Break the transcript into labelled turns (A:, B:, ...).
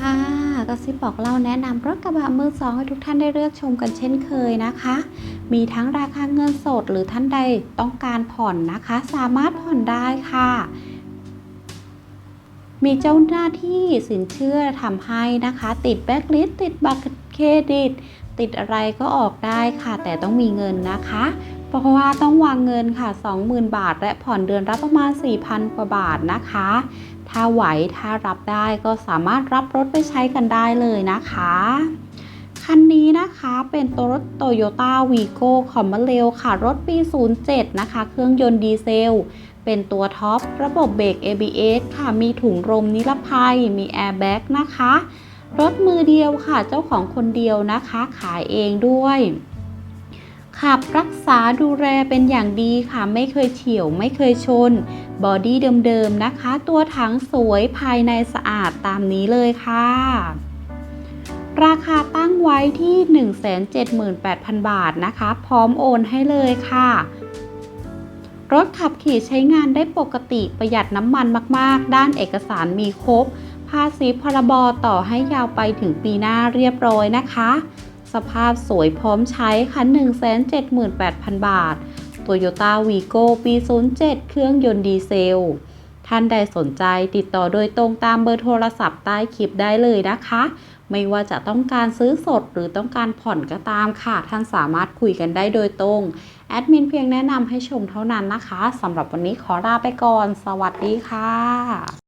A: ค่ะกระซิบบอกเล่าแนะนำรถกระบะมือสองให้ทุกท่านได้เลือกชมกันเช่นเคยนะคะ มีทั้งราคาเงินสดหรือท่านใดต้องการผ่อนนะคะ สามารถผ่อนได้ค่ะ มีเจ้าหน้าที่สินเชื่อทำให้นะคะ ติดแบ็กลิสติดบัตรเครดิต ติดอะไรก็ออกได้ค่ะ แต่ต้องมีเงินนะคะ เพราะว่าต้องวางเงินค่ะ 20,000 บาท และผ่อนเดือนละประมาณ 4,000 กว่าบาทนะคะ ถ้าไหวถ้ารับได้ก็สามารถรับรถไปใช้กันได้เลยนะคะ คันนี้นะคะเป็นตัวรถโตโยต้าวีโก้คอมมาเรลค่ะ รถปี 07 นะคะ เครื่องยนต์ดีเซลเป็นตัวท็อป ระบบเบรก ABS ค่ะ มีถุงลมนิรภัย มีแอร์แบ็กนะคะ รถมือเดียวค่ะ เจ้าของคนเดียวนะคะ ขายเองด้วย ขับรักษาดูแลเป็นอย่างดีค่ะ ไม่เคยเฉียว ไม่เคยชน บอดี้เดิมๆนะคะ ตัวถังสวยภายในสะอาดตามนี้เลยค่ะ ราคาตั้งไว้ที่ 178,000 บาทนะคะ พร้อมโอนให้เลยค่ะ รถขับขี่ใช้งานได้ปกติประหยัดน้ำมันมากๆ ด้านเอกสารมีครบ ภาษีพรบต่อให้ยาวไปถึงปีหน้าเรียบร้อยนะคะ สภาพสวยพร้อมใช้ค่ะ178,000 บาท Toyota Vigo ปี 07 เครื่องยนต์ดีเซล ท่านใดสนใจติดต่อโดยตรงตามเบอร์โทรศัพท์ใต้คลิปได้เลยนะคะ ไม่ว่าจะต้องการซื้อสดหรือต้องการผ่อนก็ตามค่ะ ท่านสามารถคุยกันได้โดยตรง แอดมินเพียงแนะนำให้ชมเท่านั้นนะคะสำหรับวันนี้ขอลาไปก่อน สวัสดีค่ะ